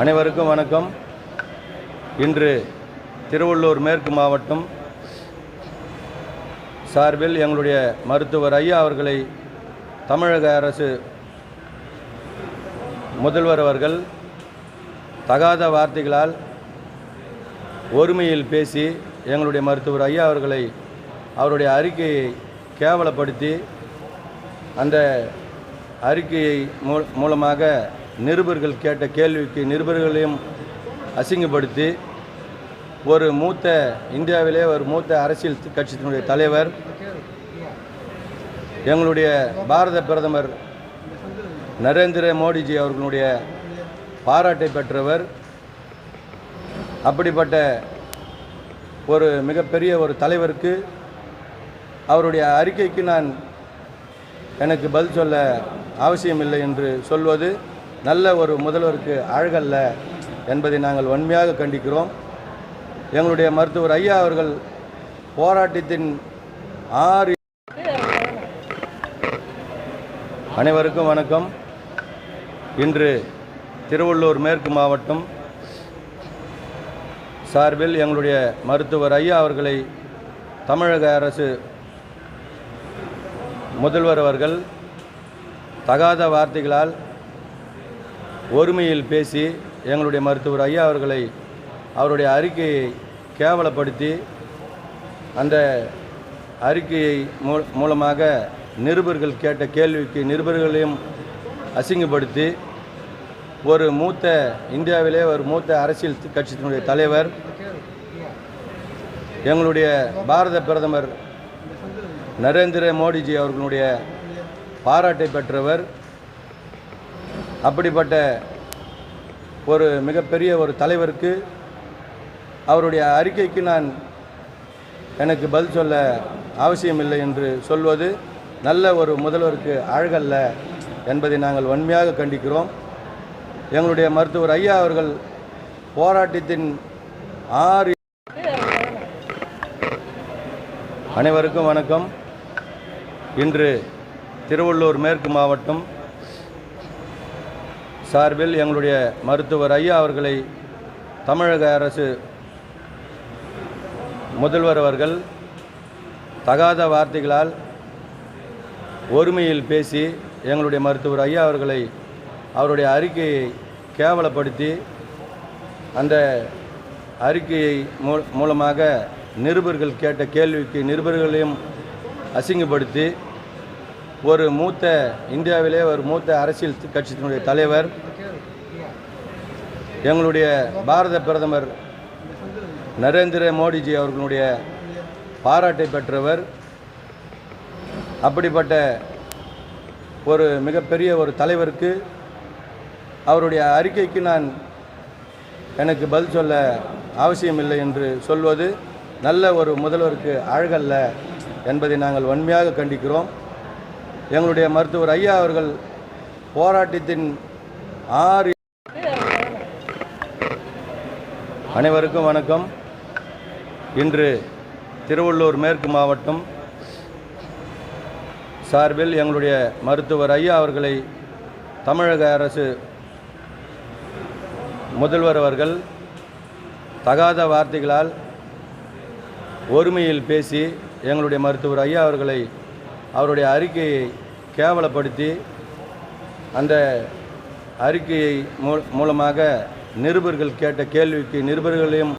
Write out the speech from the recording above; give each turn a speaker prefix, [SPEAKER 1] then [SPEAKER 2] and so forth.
[SPEAKER 1] அனைவருக்கும் வணக்கம். இன்று திருவள்ளூர் மேற்கு மாவட்டம் சார்பில் எங்களுடைய மருத்துவர் ஐயா அவர்களை தமிழக அரசு முதல்வர் அவர்கள் தகாத வார்த்தைகளால் ஒருமையில் பேசி எங்களுடைய மருத்துவர் ஐயா அவர்களை அவருடைய அறிக்கையை கேவலப்படுத்தி அந்த அறிக்கையை மூ மூலமாக நிருபர்கள் கேட்ட கேள்விக்கு நிருபர்களையும் அசிங்கப்படுத்தி ஒரு மூத்த இந்தியாவிலே ஒரு மூத்த அரசியல் கட்சியினுடைய தலைவர் எங்களுடைய பாரத பிரதமர் நரேந்திர மோடிஜி அவர்களுடைய பாராட்டை பெற்றவர் அப்படிப்பட்ட ஒரு மிகப்பெரிய ஒரு தலைவருக்கு அவருடைய அறிக்கைக்கு நான் எனக்கு பதில் சொல்ல அவசியமில்லை என்று சொல்வது நல்ல ஒரு முதல்வருக்கு அழகல்ல என்பதை நாங்கள் வன்மையாக கண்டிக்கிறோம். எங்களுடைய மருத்துவர் ஐயா அவர்கள் போராட்டத்தின் ஆறு அனைவருக்கும் வணக்கம். இன்று திருவள்ளூர் மேற்கு மாவட்டம் சார்பில் எங்களுடைய மருத்துவர் ஐயா அவர்களை தமிழக அரசு முதல்வர் அவர்கள் தகாத வார்த்தைகளால் ஒருமையில் பேசி எங்களுடைய மருத்துவர் ஐயா அவர்களை அவருடைய அறிக்கையை கேவலப்படுத்தி அந்த அறிக்கையை மூ மூலமாக நிருபர்கள் கேட்ட கேள்விக்கு நிருபர்களையும் அசிங்கப்படுத்தி ஒரு மூத்த இந்தியாவிலே ஒரு மூத்த அரசியல் கட்சியினுடைய தலைவர் எங்களுடைய பாரத பிரதமர் நரேந்திர மோடிஜி அவர்களுடைய பாராட்டை பெற்றவர் அப்படிப்பட்ட ஒரு மிகப்பெரிய ஒரு தலைவருக்கு அவருடைய அறிக்கைக்கு நான் எனக்கு பதில் சொல்ல அவசியமில்லை என்று சொல்வது நல்ல ஒரு முதல்வருக்கு அழகல்ல என்பதை நாங்கள் வன்மையாக கண்டிக்கிறோம். எங்களுடைய மருத்துவர் ஐயா அவர்கள் போராட்டத்தின் ஆறு அனைவருக்கும் வணக்கம். இன்று திருவள்ளூர் மேற்கு மாவட்டம் சார்பில் எங்களுடைய மருத்துவர் ஐயா அவர்களை தமிழக அரசு முதல்வர் அவர்கள் தகாத வார்த்தைகளால் ஒருமையில் பேசி எங்களுடைய மருத்துவர் ஐயா அவர்களை அவருடைய அறிக்கையை கேவலப்படுத்தி அந்த அறிக்கையை மூ மூலமாக நிருபர்கள் கேட்ட கேள்விக்கு நிருபர்களையும் அசிங்கப்படுத்தி ஒரு மூத்த இந்தியாவிலே ஒரு மூத்த அரசியல் கட்சியினுடைய தலைவர் எங்களுடைய பாரத பிரதமர் நரேந்திர மோடிஜி அவர்களுடைய பாராட்டை பெற்றவர் அப்படிப்பட்ட ஒரு மிகப்பெரிய ஒரு தலைவருக்கு அவருடைய அறிக்கைக்கு நான் எனக்கு பதில் சொல்ல அவசியமில்லை என்று சொல்வது நல்ல ஒரு முதல்வருக்கு அழகல்ல என்பதை நாங்கள் வன்மையாக கண்டிக்கிறோம். எங்களுடைய மருத்துவர் ஐயா அவர்கள் போராட்டத்தின் ஆறு அனைவருக்கும் வணக்கம். இன்று திருவள்ளூர் மேற்கு மாவட்டம் சார்பில் எங்களுடைய மருத்துவர் ஐயா அவர்களை தமிழக அரசு முதல்வர் அவர்கள் தகாத வார்த்தைகளால் ஒருமையில் பேசி எங்களுடைய மருத்துவர் ஐயா அவர்களை அவருடைய அறிக்கையை கேவலப்படுத்தி அந்த அறிக்கையை மூ மூலமாக நிருபர்கள் கேட்ட கேள்விக்கு நிருபர்களையும்